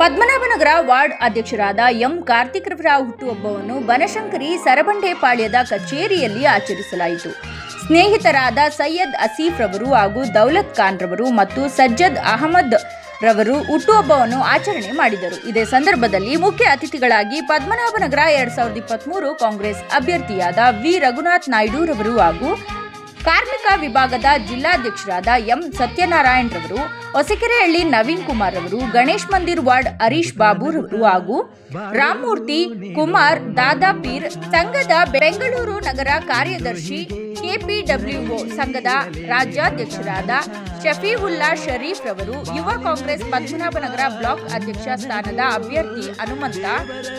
Padmanabhanagar ward ಅಧ್ಯಕ್ಷರಾದ M ಕಾರ್ತಿಕ್ರವರ ಹುಟ್ಟುಹಬ್ಬವನ್ನು ಬನಶಂಕರಿ ಸರಬಂಡೆಪಾಳ್ಯದ ಕಚೇರಿಯಲ್ಲಿ ಆಚರಿಸಲಾಯಿತು. ಸ್ನೇಹಿತರಾದ ಸೈಯದ್ ಅಸೀಫ್ ರವರು ಹಾಗೂ ದೌಲತ್ ಖಾನ್ ರವರು ಮತ್ತು ಸಜ್ಜದ್ ಅಹಮದ್ ರವರು ಹುಟ್ಟುಹಬ್ಬವನ್ನು ಆಚರಣೆ ಮಾಡಿದರು. ಇದೇ ಸಂದರ್ಭದಲ್ಲಿ ಮುಖ್ಯ ಅತಿಥಿಗಳಾಗಿ ಪದ್ಮನಾಭನಗರ ಎರಡ್ ಸಾವಿರದ ಇಪ್ಪತ್ಮೂರು ಕಾಂಗ್ರೆಸ್ ಅಭ್ಯರ್ಥಿಯಾದ ವಿ. ರಘುನಾಥ್ ನಾಯ್ಡು ರವರು ಹಾಗೂ ಕಾರ್ಮಿಕ ವಿಭಾಗದ ಜಿಲ್ಲಾಧ್ಯಕ್ಷರಾದ ಎಂ ಸತ್ಯನಾರಾಯಣ್ ರವರು ಹೊಸಕೆರೆಹಳ್ಳಿ ನವೀನ್ ಕುಮಾರ್ ರವರು ಗಣೇಶ್ ಮಂದಿರ್ ವಾರ್ಡ್ ಹರೀಶ್ ಬಾಬು ರವರು ಹಾಗೂ ರಾಮಮೂರ್ತಿ ಕುಮಾರ್ ದಾದಾಪೀರ್ ಸಂಘದ ಬೆಂಗಳೂರು ನಗರ ಕಾರ್ಯದರ್ಶಿ ಕೆಪಿಡಬ್ಲ್ಯೂಒ ಸಂಘದ ರಾಜ್ಯಾಧ್ಯಕ್ಷರಾದ ಶಫೀವುಲ್ಲಾ ಶರೀಫ್ ರವರು ಯುವ ಕಾಂಗ್ರೆಸ್ ಪದ್ಮನಾಭನಗರ ಬ್ಲಾಕ್ ಅಧ್ಯಕ್ಷ ಸ್ಥಾನದ ಅಭ್ಯರ್ಥಿ ಹನುಮಂತ,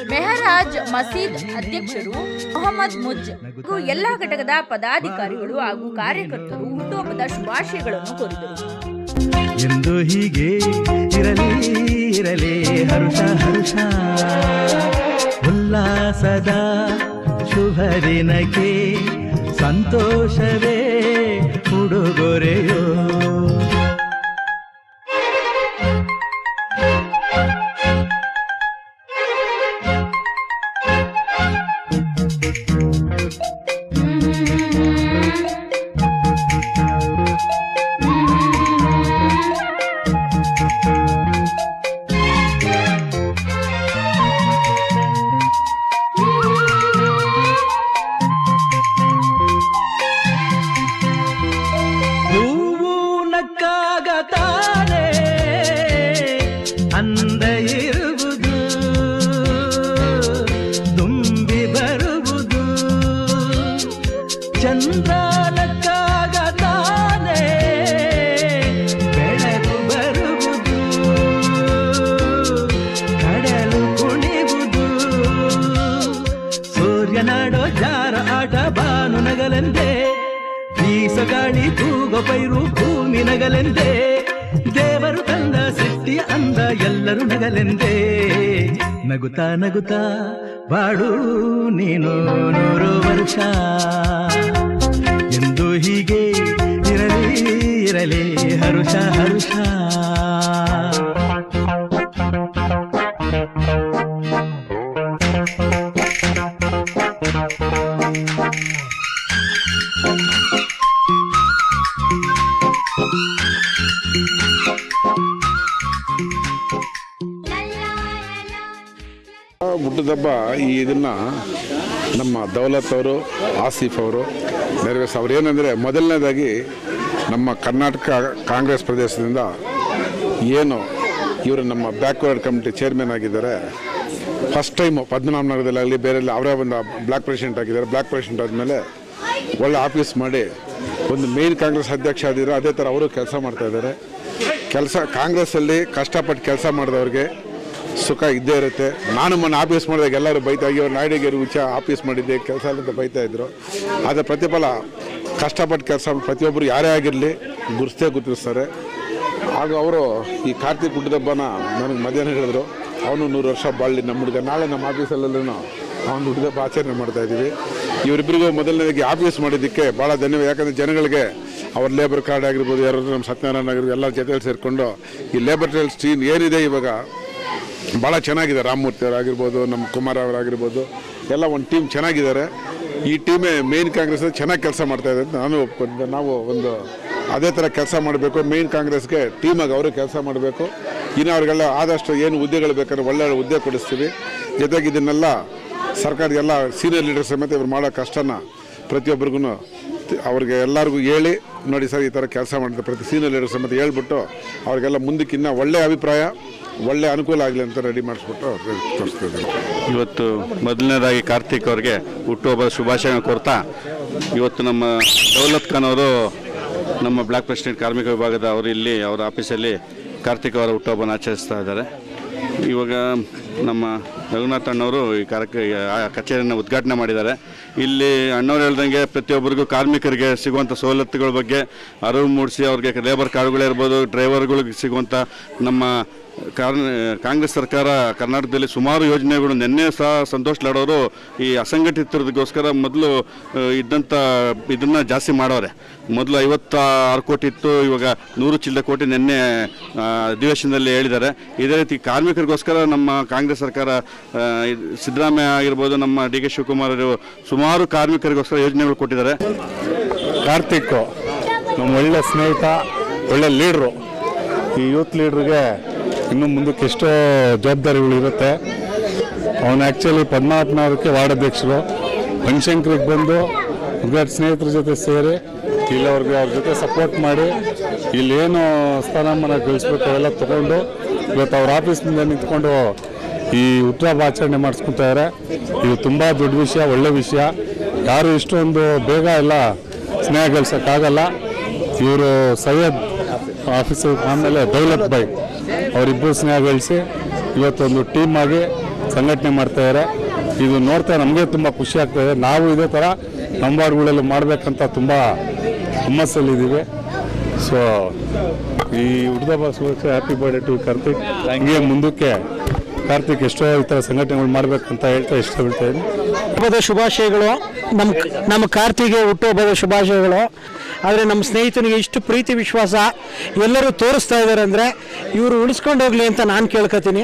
ಮೆಹರಾಜ್ ಮಸೀದ್ ಅಧ್ಯಕ್ಷರು ಮೊಹಮ್ಮದ್ ಮುಜ್ ಹಾಗೂ ಎಲ್ಲಾ ಘಟಕದ ಪದಾಧಿಕಾರಿಗಳು ಹಾಗೂ ಕಾರ್ಯಕರ್ತರು ಹುಟ್ಟುಹಬ್ಬದ ಶುಭಾಶಯಗಳನ್ನು ಕೋರಿದರು. ಎಂದು ಹೀಗೆ ಇರಲಿ ಇರಲಿ, ಹರುಷ ಹರುಷ. ಉಲ್ಲಾಸದ ಶುಭ ದಿನಕ್ಕೆ ಸಂತೋಷವೇ ಉಡುಗೊರೆಯೋ. ನಕ್ಕಾಗ ತಾನೇ ಅಂದ ಇರುವುದು ತುಂಬಿ ಬರುವುದು ಚಂದ್ರ ನಕ್ಕಾಗ ತಾನೇ ಬೆಳಕು ಬರುವುದು ಕಡಲು ಕುಣಿವುದು ಸೂರ್ಯನಾಡೋ ಜಾರ ಆಟ ಬಾನು ನಗಲೆಂದೇ ಬೀಸಗಾಳಿ ತೂಗೋ ಪೈರು ಭೂಮಿ ನಗಲೆಂದೇ ದೇವರು ತಂದ ಅಂದ ಎಲ್ಲರೂ ನಗಲೆಂದೇ. ನಗುತ್ತಾ ನಗುತ್ತಾ, ಬಾಡು, ನೀನು ನೂರು ವರ್ಷ. ಎಂದು ಹೀಗೆ ಇರಲಿ ಇರಲಿ, ಹರುಷ ಹರುಷ. ಹುಟ್ಟಿದಬ್ಬ ಈ ಇದನ್ನ ನಮ್ಮ ದೌಲತ್ ಅವರು, ಆಸಿಫ್ ಅವರು, ನೆರವೇರಿಸ ಅವ್ರು ಏನಂದರೆ ಮೊದಲನೇದಾಗಿ ನಮ್ಮ ಕರ್ನಾಟಕ ಕಾಂಗ್ರೆಸ್ ಪ್ರದೇಶದಿಂದ ಏನು ಇವರು ನಮ್ಮ ಬ್ಯಾಕ್ವರ್ಡ್ ಕಮಿಟಿ ಚೇರ್ಮನ್ ಆಗಿದ್ದಾರೆ. ಫಸ್ಟ್ ಟೈಮು ಪದ್ಮನಾಭನಗರದಲ್ಲಾಗಲಿ ಬೇರೆ ಅವರೇ ಒಂದು ಬ್ಲಾಕ್ ಪ್ರೆಸಿಡೆಂಟ್ ಆಗಿದ್ದಾರೆ. ಬ್ಲಾಕ್ ಪ್ರೆಸಿಡೆಂಟ್ ಆದಮೇಲೆ ಒಳ್ಳೆ ಆಫೀಸ್ ಮಾಡಿ ಒಂದು ಮೇನ್ ಕಾಂಗ್ರೆಸ್ ಅಧ್ಯಕ್ಷ ಆಗಿದ್ರು ಅದೇ ಥರ ಅವರು ಕೆಲಸ ಮಾಡ್ತಾ ಇದ್ದಾರೆ. ಕೆಲಸ ಕಾಂಗ್ರೆಸ್ಸಲ್ಲಿ ಕಷ್ಟಪಟ್ಟು ಕೆಲಸ ಮಾಡಿದವ್ರಿಗೆ ಸುಖ ಇದ್ದೇ ಇರುತ್ತೆ. ನಾನು ಮೊನ್ನೆ ಆಫೀಸ್ ಮಾಡಿದಾಗ ಎಲ್ಲರೂ ಬೈತಾ ಇವ್ರು ನಾಯ್ಡಿಗೆ ಹುಚ್ಚ, ಆಫೀಸ್ ಮಾಡಿದ್ದೆ, ಕೆಲಸ ಅಂತ ಬೈತಾ ಇದ್ರು. ಆದರೆ ಪ್ರತಿಫಲ, ಕಷ್ಟಪಟ್ಟು ಕೆಲಸ ಪ್ರತಿಯೊಬ್ಬರು ಯಾರೇ ಆಗಿರಲಿ ಗುರುಸ್ತೇ ಗುರುತಿಸ್ತಾರೆ. ಹಾಗೂ ಅವರು ಈ ಕಾರ್ತಿಕ್ ಹುಟ್ಟಿದಬ್ಬನ ನನಗೆ ಮಧ್ಯಾಹ್ನ ಹೇಳಿದ್ರು. ಅವನು ನೂರು ವರ್ಷ ಬಾಳಲಿ, ನಮ್ಮ ಹುಡುಗ. ನಾಳೆ ನಮ್ಮ ಆಫೀಸಲ್ಲೂ ಅವನು ಹುಟ್ಟಿದಬ್ಬ ಆಚರಣೆ ಮಾಡ್ತಾ ಇದ್ದೀವಿ. ಇವರಿಬ್ಬರಿಗೂ ಮೊದಲನೇದಾಗಿ ಆಫೀಸ್ ಮಾಡಿದ್ದಕ್ಕೆ ಭಾಳ ಧನ್ಯವಾದ. ಯಾಕಂದರೆ ಜನಗಳಿಗೆ ಅವ್ರ ಲೇಬರ್ ಕಾರ್ಡ್ ಆಗಿರ್ಬೋದು, ಯಾರಾದರೂ ನಮ್ಮ ಸತ್ಯನಾರಾಯಣ ಆಗಿರ್ಬೋದು ಎಲ್ಲ ಜೊತೆಯಲ್ಲಿ ಸೇರಿಕೊಂಡು ಈ ಲೇಬರ್ ಟ್ರೈಲ್ ಸ್ಟೀಮ್ ಏನಿದೆ ಇವಾಗ ಭಾಳ ಚೆನ್ನಾಗಿದೆ. ರಾಮಮೂರ್ತಿ ಅವರಾಗಿರ್ಬೋದು, ನಮ್ಮ ಕುಮಾರ್ ಅವರಾಗಿರ್ಬೋದು, ಎಲ್ಲ ಒಂದು ಟೀಮ್ ಚೆನ್ನಾಗಿದ್ದಾರೆ. ಈ ಟೀಮೇ ಮೇನ್ ಕಾಂಗ್ರೆಸ್ ಚೆನ್ನಾಗಿ ಕೆಲಸ ಮಾಡ್ತಾ ಇದೆ ಅಂತ ನಾನು ನಾವು ಒಂದು ಅದೇ ಥರ ಕೆಲಸ ಮಾಡಬೇಕು. ಮೇನ್ ಕಾಂಗ್ರೆಸ್ಗೆ ಟೀಮಾಗಿ ಅವರು ಕೆಲಸ ಮಾಡಬೇಕು. ಇನ್ನು ಅವ್ರಿಗೆಲ್ಲ ಆದಷ್ಟು ಏನು ಹುದ್ದೆಗಳು ಬೇಕಾದ್ರೆ ಒಳ್ಳೆ ಹುದ್ದೆ ಕೊಡಿಸ್ತೀವಿ. ಜೊತೆಗೆ ಇದನ್ನೆಲ್ಲ ಸರ್ಕಾರದ ಎಲ್ಲ ಸೀನಿಯರ್ ಲೀಡರ್ಸ್ ಸಮೇತ ಇವ್ರು ಮಾಡೋ ಕಷ್ಟನ ಪ್ರತಿಯೊಬ್ಬರಿಗೂ ಅವ್ರಿಗೆ ಎಲ್ಲರಿಗೂ ಹೇಳಿ, ನೋಡಿ ಸರ್, ಈ ಥರ ಕೆಲಸ ಮಾಡಿದ ಪ್ರತಿ ಸೀನಿಯರ್ ಲೀಡರ್ ಸಮೇತ ಹೇಳ್ಬಿಟ್ಟು ಅವ್ರಿಗೆಲ್ಲ ಮುಂದಕ್ಕಿನ್ನ ಒಳ್ಳೆ ಅಭಿಪ್ರಾಯ, ಒಳ್ಳೆ ಅನುಕೂಲ ಆಗಲಿ ಅಂತ ರೆಡಿ ಮಾಡಿಸ್ಬಿಟ್ಟು ಅವ್ರಿಗೆ ತೋರಿಸ್ತಾ ಇವತ್ತು ಮೊದಲನೇದಾಗಿ ಕಾರ್ತಿಕ್ ಅವ್ರಿಗೆ ಹುಟ್ಟುಹಬ್ಬದ ಶುಭಾಶಯ ಕೋರ್ತಾ ಇವತ್ತು ನಮ್ಮ ದೌಲತ್ ಖಾನ್ ಅವರು ನಮ್ಮ ಬ್ಲಾಕ್ ಪ್ರೆಸಿಡೆಂಟ್ ಕಾರ್ಮಿಕ ವಿಭಾಗದ ಅವರು ಇಲ್ಲಿ, ಅವರ ಆಫೀಸಲ್ಲಿ ಕಾರ್ತಿಕ್ ಅವರ ಹುಟ್ಟುಹಬ್ಬನ ಆಚರಿಸ್ತಾ ಇದ್ದಾರೆ. ಇವಾಗ ನಮ್ಮ ರಘುನಾಥ್ ಅಣ್ಣವರು ಈ ಕಾರ್ಯ ಆ ಕಚೇರಿಯನ್ನು ಉದ್ಘಾಟನೆ ಮಾಡಿದ್ದಾರೆ. ಇಲ್ಲಿ ಅಣ್ಣವ್ರು ಹೇಳ್ದಂಗೆ ಪ್ರತಿಯೊಬ್ಬರಿಗೂ ಕಾರ್ಮಿಕರಿಗೆ ಸಿಗುವಂಥ ಸವಲತ್ತುಗಳ ಬಗ್ಗೆ ಅರಿವು ಮೂಡಿಸಿ ಅವ್ರಿಗೆ ಲೇಬರ್ ಕಾರ್ಡ್ಗಳಿರ್ಬೋದು ಡ್ರೈವರ್ಗಳಿಗೆ ಸಿಗುವಂಥ ನಮ್ಮ ಕಾರಣ, ಕಾಂಗ್ರೆಸ್ ಸರ್ಕಾರ ಕರ್ನಾಟಕದಲ್ಲಿ ಸುಮಾರು ಯೋಜನೆಗಳು ನಿನ್ನೆ ಸಹ ಸಂತೋಷ್ ಲಾಡೋರು ಈ ಅಸಂಘಟಿತರಿಗೋಸ್ಕರ ಮೊದಲು ಇದ್ದಂಥ ಇದನ್ನು ಜಾಸ್ತಿ ಮಾಡೋರೆ. ಮೊದಲು ಐವತ್ತಾರು ಕೋಟಿ ಇತ್ತು, ಇವಾಗ ನೂರು ಚಿಲ್ಲರೆ ಕೋಟಿ ನಿನ್ನೆ ಅಧಿವೇಶನದಲ್ಲಿ ಹೇಳಿದ್ದಾರೆ. ಇದೇ ರೀತಿ ಕಾರ್ಮಿಕರಿಗೋಸ್ಕರ ನಮ್ಮ ಕಾಂಗ್ರೆಸ್ ಸರ್ಕಾರ ಸಿದ್ದರಾಮಯ್ಯ ಆಗಿರ್ಬೋದು, ನಮ್ಮ ಡಿ ಕೆ ಶಿವಕುಮಾರ್ ಅವರು ಸುಮಾರು ಕಾರ್ಮಿಕರಿಗೋಸ್ಕರ ಯೋಜನೆಗಳು ಕೊಟ್ಟಿದ್ದಾರೆ. ಕಾರ್ತಿಕ್ ನಮ್ಮ ಒಳ್ಳೆ ಸ್ನೇಹಿತ, ಒಳ್ಳೆ ಲೀಡ್ರು ಈ ಯೂತ್ ಲೀಡ್ರಿಗೆ ಇನ್ನು ಮುಂದಕ್ಕೆ ಎಷ್ಟೋ ಜವಾಬ್ದಾರಿಗಳು ಇರುತ್ತೆ, ಅವನು ಆ್ಯಕ್ಚುಲಿ ಪದ್ಮನಾಭನವರಕ್ಕೆ ವಾರ್ಡ್ ಅಧ್ಯಕ್ಷರು, ಬನಶಂಕರಿಗೆ ಬಂದು ಉದ್ಘಾಟ ಸ್ನೇಹಿತರ ಜೊತೆ ಸೇರಿ ಇಲ್ಲಿ ಅವ್ರಿಗೆ ಅವ್ರ ಜೊತೆ ಸಪೋರ್ಟ್ ಮಾಡಿ, ಇಲ್ಲೇನು ಸ್ಥಾನಮಾನ ಗಳಿಸ್ಬೇಕು ಅವೆಲ್ಲ ತೊಗೊಂಡು, ಇವತ್ತು ಅವ್ರ ಆಫೀಸ್ನಿಂದ ನಿಂತ್ಕೊಂಡು ಈ ಹುಟ್ಟುಹಬ್ಬ ಆಚರಣೆ ಮಾಡಿಸ್ಕೊತಾರೆ ಇದು ತುಂಬ ದೊಡ್ಡ ವಿಷಯ, ಒಳ್ಳೆ ವಿಷಯ. ಯಾರು ಇಷ್ಟೊಂದು ಬೇಗ ಎಲ್ಲ ಸ್ನೇಹ ಗಳಿಸೋಕ್ಕಾಗಲ್ಲ. ಇವರು ಸೈಯದ್ ಆಫೀಸರ್ ಆಮೇಲೆ ದೌಲತ್ ಬೈ ಅವರಿಬ್ಬರು ಸ್ನೇಹ ಗಳಿಸಿ ಇವತ್ತೊಂದು ಟೀಮ್ ಆಗಿ ಸಂಘಟನೆ ಮಾಡ್ತಾಯಿದ್ದಾರೆ ಇದು ನೋಡ್ತಾ ನಮಗೆ ತುಂಬ ಖುಷಿ ಆಗ್ತಾಯಿದೆ ನಾವು ಇದೇ ಥರ ನಮ್ಮ ವಾರ್ಡ್ಗಳಲ್ಲಿ ಮಾಡಬೇಕಂತ ತುಂಬ ಹುಮ್ಮಸ್ಸಲ್ಲಿದ್ದೀವಿ ಸೊ ಈ ಹುಡ್ದಬ್ಬ ಸುರಕ್ಷೆ ಹ್ಯಾಪಿ ಬರ್ಡೇ ಟು ಕಾರ್ತಿಕ್ ಹಂಗೆ ಮುಂದಕ್ಕೆ ಕಾರ್ತಿಕ್ ಎಷ್ಟೋ ಈ ಥರ ಸಂಘಟನೆಗಳು ಮಾಡಬೇಕಂತ ಹೇಳ್ತಾ ಇಷ್ಟ ಹೇಳ್ತಾ ಇದ್ದೀನಿ. ಶುಭಾಶಯಗಳು. ನಮ್ಮ ನಮ್ಮ ಕಾರ್ತಿಗೆ ಹುಟ್ಟುಹಬ್ಬದ ಶುಭಾಶಯಗಳು. ಆದರೆ ನಮ್ಮ ಸ್ನೇಹಿತನಿಗೆ ಇಷ್ಟು ಪ್ರೀತಿ ವಿಶ್ವಾಸ ಎಲ್ಲರೂ ತೋರಿಸ್ತಾ ಇದ್ದಾರೆ ಅಂದರೆ ಇವರು ಉಳಿಸ್ಕೊಂಡು ಹೋಗಲಿ ಅಂತ ನಾನು ಕೇಳ್ಕೊತೀನಿ.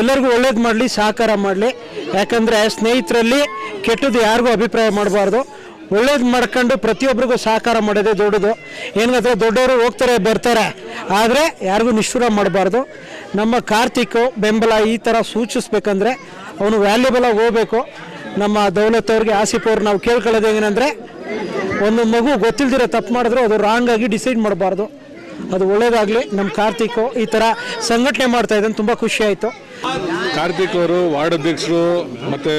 ಎಲ್ಲರಿಗೂ ಒಳ್ಳೇದು ಮಾಡಲಿ, ಸಹಕಾರ ಮಾಡಲಿ. ಯಾಕಂದರೆ ಸ್ನೇಹಿತರಲ್ಲಿ ಕೆಟ್ಟದ್ದು ಯಾರಿಗೂ ಅಭಿಪ್ರಾಯ ಮಾಡಬಾರ್ದು. ಒಳ್ಳೇದು ಮಾಡ್ಕೊಂಡು ಪ್ರತಿಯೊಬ್ಬರಿಗೂ ಸಹಕಾರ ಮಾಡೋದೇ ದೊಡ್ಡದು. ಏನು ದೊಡ್ಡವರು ಹೋಗ್ತಾರೆ, ಬರ್ತಾರೆ, ಆದರೆ ಯಾರಿಗೂ ನಿಷ್ಠುರ ಮಾಡಬಾರ್ದು. ನಮ್ಮ ಕಾರ್ತಿಕ್ ಬೆಂಬಲ ಈ ಥರ ಸೂಚಿಸ್ಬೇಕಂದ್ರೆ ಅವನು ವ್ಯಾಲ್ಯೂಬಲ್ ಆಗಿ ಹೋಗ್ಬೇಕು. ನಮ್ಮ ದೌಲತ್ ಅವ್ರಿಗೆ ಆಸಿಫ್ ನಾವು ಕೇಳ್ಕೊಳ್ಳೋದು ಏನಂದರೆ ಒಂದು ಮಗು ಗೊತ್ತಿಲ್ದಿರೋ ತಪ್ಪು ಮಾಡಿದ್ರು ಅದು ರಾಂಗ್ ಆಗಿ ಡಿಸೈಡ್ ಮಾಡಬಾರ್ದು. ಅದು ಒಳ್ಳೇದಾಗಲಿ ನಮ್ಮ ಕಾರ್ತಿಕ್ ಈ ಥರ ಸಂಘಟನೆ ಮಾಡ್ತಾ ಇದ್ದಾನೆ, ತುಂಬ ಖುಷಿ ಆಯಿತು. ಕಾರ್ತಿಕ್ ಅವರು, ವಾರ್ಡ್ ಅಧ್ಯಕ್ಷರು, ಮತ್ತೆ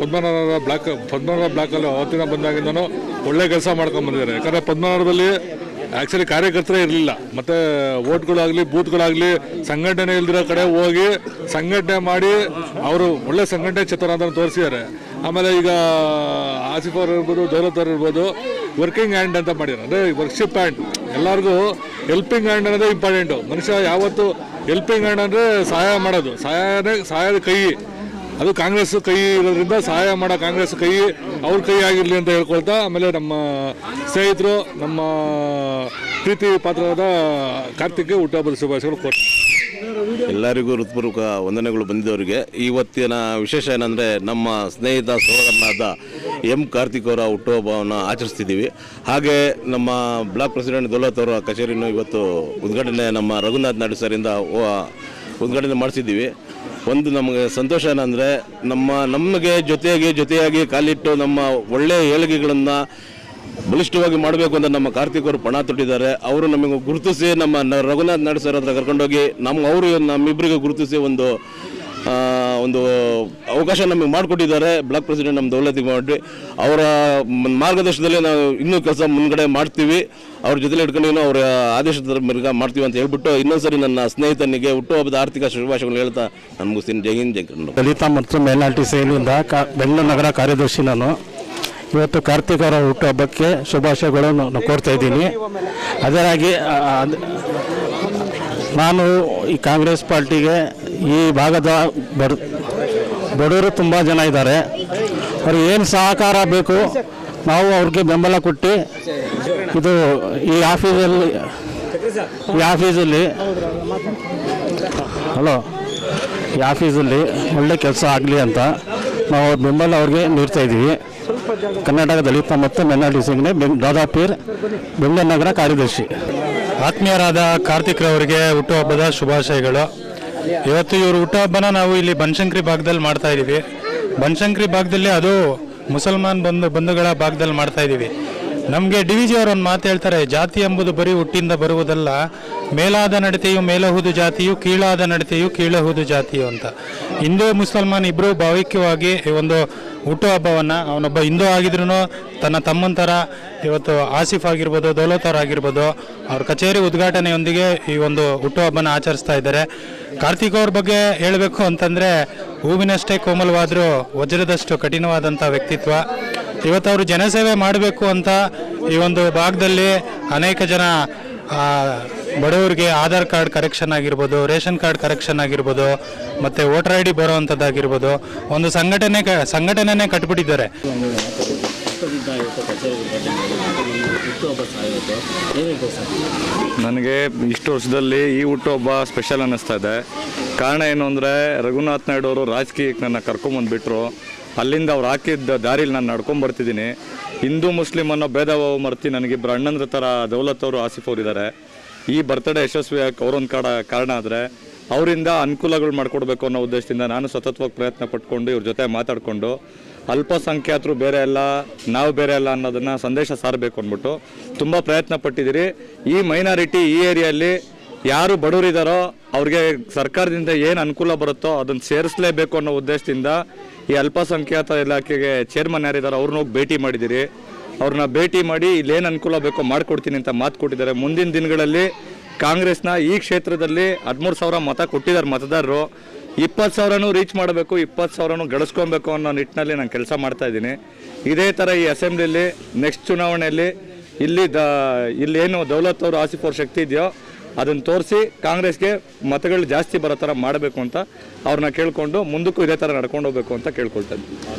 ಪದ್ಮನಾಭ ಬ್ಲಾಕ್, ಪದ್ಮನಾಭ ಬ್ಲಾಕಲ್ಲಿ ಅವತ್ತಿನ ಬಂದಾಗಿಂದನು ಒಳ್ಳೆ ಕೆಲಸ ಮಾಡ್ಕೊಂಡು ಬಂದಿದ್ದಾರೆ. ಯಾಕಂದರೆ ಪದ್ಮನಾಭದಲ್ಲಿ ಆ್ಯಕ್ಚುಲಿ ಕಾರ್ಯಕರ್ತರೇ ಇರಲಿಲ್ಲ. ಮತ್ತು ಓಟ್ಗಳಾಗಲಿ ಬೂತ್ಗಳಾಗಲಿ, ಸಂಘಟನೆ ಇಲ್ದಿರೋ ಕಡೆ ಹೋಗಿ ಸಂಘಟನೆ ಮಾಡಿ ಅವರು ಒಳ್ಳೆ ಸಂಘಟನೆ ಚಿತ್ರ ಅಂತ ತೋರಿಸಿದ್ದಾರೆ. ಆಮೇಲೆ ಈಗ ಆಸಿಫ್ ಅವ್ರು ಇರ್ಬೋದು, ದೌಲತ್ ಅವ್ರು ಇರ್ಬೋದು ವರ್ಕಿಂಗ್ ಹ್ಯಾಂಡ್ ಅಂತ ಮಾಡಿದ್ದಾರೆ. ಅಂದರೆ ವರ್ಕ್ಶಿಪ್ ಹ್ಯಾಂಡ್ ಎಲ್ಲರಿಗೂ ಹೆಲ್ಪಿಂಗ್ ಹ್ಯಾಂಡ್ ಅನ್ನೋದೇ ಇಂಪಾರ್ಟೆಂಟು ಮನುಷ್ಯ ಯಾವತ್ತು ಹೆಲ್ಪಿಂಗ್ ಹ್ಯಾಂಡ್ ಅಂದರೆ ಸಹಾಯ ಮಾಡೋದು. ಸಹಾಯನೇ ಸಹಾಯದ ಕೈ. ಅದು ಕಾಂಗ್ರೆಸ್ ಕೈ ಇರೋದ್ರಿಂದ ಸಹಾಯ ಮಾಡೋ ಕಾಂಗ್ರೆಸ್ ಕೈ ಅವ್ರ ಕೈ ಆಗಿರಲಿ ಅಂತ ಹೇಳ್ಕೊಳ್ತಾ, ಆಮೇಲೆ ನಮ್ಮ ಸ್ನೇಹಿತರು, ನಮ್ಮ ಪ್ರೀತಿ ಪಾತ್ರವಾದ ಕಾರ್ತಿಕ್ಗೆ ಹುಟ್ಟುಹಬ್ಬದ ಶುಭಾಶಯಗಳು ಕೋರ್ತಾರೆ ಎಲ್ಲರಿಗೂ ಹೃತ್ಪೂರ್ವಕ ವಂದನೆಗಳು ಬಂದಿದ್ದವರಿಗೆ. ಇವತ್ತಿನ ವಿಶೇಷ ಏನಂದರೆ ನಮ್ಮ ಸ್ನೇಹಿತ ಸಹೋದರನಾದ ಎಂ ಕಾರ್ತಿಕ್ ಅವರ ಹುಟ್ಟುಹಬ್ಬವನ್ನು ಆಚರಿಸ್ತಿದ್ದೀವಿ. ಹಾಗೆ ನಮ್ಮ ಬ್ಲಾಕ್ ಪ್ರೆಸಿಡೆಂಟ್ ದೊಲತ್ ಅವರ ಕಚೇರಿಯನ್ನು ಇವತ್ತು ಉದ್ಘಾಟನೆ ನಮ್ಮ ರಘುನಾಥ್ ನಾಯ್ಡು ಸರಿಂದ ಉದ್ಘಾಟನೆ ಮಾಡಿಸಿದ್ದೀವಿ. ಒಂದು ನಮಗೆ ಸಂತೋಷ ಏನಂದರೆ ನಮ್ಮ ನಮಗೆ ಜೊತೆಗೆ ಜೊತೆಯಾಗಿ ಕಾಲಿಟ್ಟು ನಮ್ಮ ಒಳ್ಳೆಯ ಏಳಿಗೆಗಳನ್ನು ಬಲಿಷ್ಠವಾಗಿ ಮಾಡಬೇಕು ಅಂತ ನಮ್ಮ ಕಾರ್ತಿಕ್ ಅವರು ಪಣ ತೊಟ್ಟಿದ್ದಾರೆ. ಅವರು ನಮಗೆ ಗುರುತಿಸಿ ನಮ್ಮ ರಘುನಾಥ್ ನಾಯ್ಡು ಸರ್ ಹತ್ರ ಕರ್ಕೊಂಡೋಗಿ ನಮ್ಮ ಅವರು ನಮ್ಮಿಬ್ಬರಿಗೆ ಗುರುತಿಸಿ ಒಂದು ಒಂದು ಅವಕಾಶ ನಮಗೆ ಮಾಡಿಕೊಟ್ಟಿದ್ದಾರೆ. ಬ್ಲಾಕ್ ಪ್ರೆಸಿಡೆಂಟ್ ನಮ್ಮ ದೌಲತಿ ಮಾಡಿ, ಅವರ ಮಾರ್ಗದರ್ಶನದಲ್ಲಿ ನಾವು ಇನ್ನೂ ಕೆಲಸ ಮುಂದ್ಗಡೆ ಮಾಡ್ತೀವಿ. ಅವ್ರ ಜೊತೆಲಿ ಇಟ್ಕೊಂಡು ಅವರ ಆದೇಶದ ಮೇರೆಗೆ ಮಾಡ್ತೀವಿ ಅಂತ ಹೇಳ್ಬಿಟ್ಟು ಇನ್ನೊಂದ್ಸರಿ ನನ್ನ ಸ್ನೇಹಿತನಿಗೆ ಹುಟ್ಟುಹಬ್ಬದ ಆರ್ಥಿಕ ಶುಭಾಶಯಗಳು ಹೇಳ್ತಾ ನಾನು ಮುಗಿಸ್ತೀನಿ. ಜೈ ಹಿಂದ್, ಜೈ ಕನ್ನಡ. ದಲಿತ ಮತ್ತು ಮೇಲ್ನಾಟಿ ಕಾ, ಬೆಂಗಳೂರು ನಗರ ಕಾರ್ಯದರ್ಶಿ ನಾನು. ಇವತ್ತು ಕಾರ್ತಿಕರ ಹುಟ್ಟುಹಬ್ಬಕ್ಕೆ ಶುಭಾಶಯಗಳನ್ನು ನಾನು ಕೋರ್ತಾ ಇದ್ದೀನಿ. ಅದರಾಗಿ ನಾನು ಈ ಕಾಂಗ್ರೆಸ್ ಪಾರ್ಟಿಗೆ ಈ ಭಾಗದ ಬಡ, ಬಡವರು ತುಂಬ ಜನ ಇದ್ದಾರೆ. ಅವ್ರಿಗೆ ಏನು ಸಹಕಾರ ಬೇಕು, ನಾವು ಅವ್ರಿಗೆ ಬೆಂಬಲ ಕೊಟ್ಟು ಇದು ಈ ಆಫೀಸಲ್ಲಿ ಈ ಆಫೀಸಲ್ಲಿ, ಹಲೋ, ಈ ಆಫೀಸಲ್ಲಿ ಒಳ್ಳೆ ಕೆಲಸ ಆಗಲಿ ಅಂತ ನಾವು ಬೆಂಬಲ ಅವ್ರಿಗೆ ನೀಡ್ತಾ ಇದ್ದೀವಿ. ಕರ್ನಾಟಕ ದಲಿತ ಮತ್ತು ಸಂಘಟನೆ ಬೆಂಗ್ ದಾದಾಪೀರ್ ಬೆಂಗಳೂರು ನಗರ ಕಾರ್ಯದರ್ಶಿ. ಆತ್ಮೀಯರಾದ ಕಾರ್ತಿಕ್ ರವರಿಗೆ ಹುಟ್ಟುಹಬ್ಬದ ಶುಭಾಶಯಗಳು. ಇವತ್ತು ಇವರು ಹುಟ್ಟುಹಬ್ಬನ ನಾವು ಇಲ್ಲಿ ಬನಶಂಕರಿ ಭಾಗದಲ್ಲಿ ಮಾಡ್ತಾ ಇದ್ದೀವಿ. ಬನಶಂಕರಿ ಭಾಗದಲ್ಲಿ ಅದು ಮುಸಲ್ಮಾನ್ ಬಂಧು ಬಂಧುಗಳ ಭಾಗದಲ್ಲಿ ಮಾಡ್ತಾ ಇದ್ದೀವಿ. ನಮಗೆ ಡಿ ವಿ ಜಿ ಅವರು ಒಂದು ಮಾತು ಹೇಳ್ತಾರೆ, ಜಾತಿ ಎಂಬುದು ಬರೀ ಹುಟ್ಟಿಂದ ಬರುವುದಲ್ಲ ಮೇಲಾದ ನಡತೆಯು ಮೇಲಹುದು ಜಾತಿಯು, ಕೀಳಾದ ನಡತೆಯು ಕೀಳಹುದು ಜಾತಿಯು ಅಂತ. ಹಿಂದೂ ಮುಸಲ್ಮಾನ್ ಇಬ್ಬರು ಈ ಒಂದು ಹುಟ್ಟುಹಬ್ಬವನ್ನು ಅವನೊಬ್ಬ ಹಿಂದೂ ಆಗಿದ್ರು ತನ್ನ ತಮ್ಮನ ಥರ ಇವತ್ತು ಆಸಿಫ್ ಆಗಿರ್ಬೋದು ದೌಲತ್ ಅವ್ರು ಆಗಿರ್ಬೋದು, ಅವ್ರ ಕಚೇರಿ ಉದ್ಘಾಟನೆಯೊಂದಿಗೆ ಈ ಒಂದು ಹುಟ್ಟುಹಬ್ಬನ ಆಚರಿಸ್ತಾ ಇದ್ದಾರೆ. ಕಾರ್ತಿಕ್ ಅವ್ರ ಬಗ್ಗೆ ಹೇಳಬೇಕು ಅಂತಂದರೆ, ಹೂವಿನಷ್ಟೇ ಕೋಮಲವಾದರೂ ವಜ್ರದಷ್ಟು ಕಠಿಣವಾದಂಥ ವ್ಯಕ್ತಿತ್ವ. ಇವತ್ತು ಅವರು ಜನಸೇವೆ ಮಾಡಬೇಕು ಅಂತ ಈ ಒಂದು ಭಾಗದಲ್ಲಿ ಅನೇಕ ಜನ ಬಡವರಿಗೆ ಆಧಾರ್ ಕಾರ್ಡ್ ಕರೆಕ್ಷನ್ ಆಗಿರ್ಬೋದು, ರೇಷನ್ ಕಾರ್ಡ್ ಕರೆಕ್ಷನ್ ಆಗಿರ್ಬೋದು, ಮತ್ತು ವೋಟರ್ ಐ ಡಿ ಬರೋವಂಥದ್ದಾಗಿರ್ಬೋದು ಒಂದು ಸಂಘಟನೆ ಕ- ಸಂಘಟನೆನೇ ಕಟ್ಬಿಟ್ಟಿದ್ದಾರೆ. ನನಗೆ ಇಷ್ಟು ವರ್ಷದಲ್ಲಿ ಈ ಹುಟ್ಟುಹಬ್ಬ ಸ್ಪೆಷಲ್ ಅನ್ನಿಸ್ತಾ ಇದೆ. ಕಾರಣ ಏನು ಅಂದರೆ, ರಘುನಾಥ್ ನಾಯ್ಡು ಅವರು ರಾಜಕೀಯಕ್ಕೆ ನನ್ನ ಕರ್ಕೊಂಬಂದುಬಿಟ್ರು. ಅಲ್ಲಿಂದ ಅವ್ರು ಹಾಕಿದ್ದ ದಾರಿಲಿ ನಾನು ನಡ್ಕೊಂಬರ್ತಿದ್ದೀನಿ. ಹಿಂದೂ ಮುಸ್ಲಿಮ್ ಅನ್ನೋ ಭೇದ ಮರ್ತಿ ನನಗಿಬ್ಬರು ಅಣ್ಣಂದ್ರ ಥರ ದೌಲತ್ ಅವರು, ಆಸಿಫ್ ಅವರು ಇದ್ದಾರೆ ಈ ಬರ್ತಡೇ ಯಶಸ್ವಿ ಅವರೊಂದು ಕಾಡ ಕಾರಣ ಆದರೆ ಅವರಿಂದ ಅನುಕೂಲಗಳು ಮಾಡಿಕೊಡ್ಬೇಕು ಅನ್ನೋ ಉದ್ದೇಶದಿಂದ ನಾನು ಸತತವಾಗಿ ಪ್ರಯತ್ನ ಪಟ್ಕೊಂಡು ಇವ್ರ ಜೊತೆ ಮಾತಾಡಿಕೊಂಡು ಅಲ್ಪಸಂಖ್ಯಾತರು ಬೇರೆ ಅಲ್ಲ, ನಾವು ಬೇರೆ ಅಲ್ಲ ಅನ್ನೋದನ್ನು ಸಂದೇಶ ಸಾರಬೇಕು ಅಂದ್ಬಿಟ್ಟು ತುಂಬ ಪ್ರಯತ್ನ ಪಟ್ಟಿದ್ದೀರಿ. ಈ ಮೈನಾರಿಟಿ ಈ ಏರಿಯಲ್ಲಿ ಯಾರು ಬಡವರಿದ್ದಾರೋ ಅವ್ರಿಗೆ ಸರ್ಕಾರದಿಂದ ಏನು ಅನುಕೂಲ ಬರುತ್ತೋ ಅದನ್ನು ಸೇರಿಸಲೇಬೇಕು ಅನ್ನೋ ಉದ್ದೇಶದಿಂದ ಈ ಅಲ್ಪಸಂಖ್ಯಾತ ಇಲಾಖೆಗೆ ಚೇರ್ಮನ್ ಯಾರಿದ್ದಾರೋ ಅವ್ರನ್ನ ಹೋಗಿ ಭೇಟಿ ಮಾಡಿದ್ದೀರಿ. ಅವ್ರನ್ನ ಭೇಟಿ ಮಾಡಿ ಇಲ್ಲೇನು ಅನುಕೂಲ ಬೇಕೋ ಮಾಡಿಕೊಡ್ತೀನಿ ಅಂತ ಮಾತು ಕೊಟ್ಟಿದ್ದಾರೆ. ಮುಂದಿನ ದಿನಗಳಲ್ಲಿ ಕಾಂಗ್ರೆಸ್ನ ಈ ಕ್ಷೇತ್ರದಲ್ಲಿ ಹದಿಮೂರು ಸಾವಿರ ಮತ ಕೊಟ್ಟಿದ್ದಾರೆ ಮತದಾರರು. ಇಪ್ಪತ್ತು ಸಾವಿರನೂ ರೀಚ್ ಮಾಡಬೇಕು, ಇಪ್ಪತ್ತು ಸಾವಿರನೂ ಗಳಿಸ್ಕೊಬೇಕು ಅನ್ನೋ ನಿಟ್ಟಿನಲ್ಲಿ ನಾನು ಕೆಲಸ ಮಾಡ್ತಾ ಇದ್ದೀನಿ. ಇದೇ ಥರ ಈ ಅಸೆಂಬ್ಲಿಲಿ ನೆಕ್ಸ್ಟ್ ಚುನಾವಣೆಯಲ್ಲಿ ಇಲ್ಲಿ ದ ಇಲ್ಲೇನು ದೌಲತ್ ಅವರು ಆಸಿಫ್ ಶಕ್ತಿ ಇದೆಯೋ ಅದನ್ನು ತೋರಿಸಿ ಕಾಂಗ್ರೆಸ್ಗೆ ಮತಗಳು ಜಾಸ್ತಿ ಬರೋ ಥರ ಮಾಡಬೇಕು ಅಂತ ಅವ್ರನ್ನ ಕೇಳಿಕೊಂಡು ಮುಂದಕ್ಕೂ ಇದೇ ಥರ ನಡ್ಕೊಂಡು ಹೋಗ್ಬೇಕು ಅಂತ ಕೇಳ್ಕೊಳ್ತಾ ಇದ್ದೀನಿ.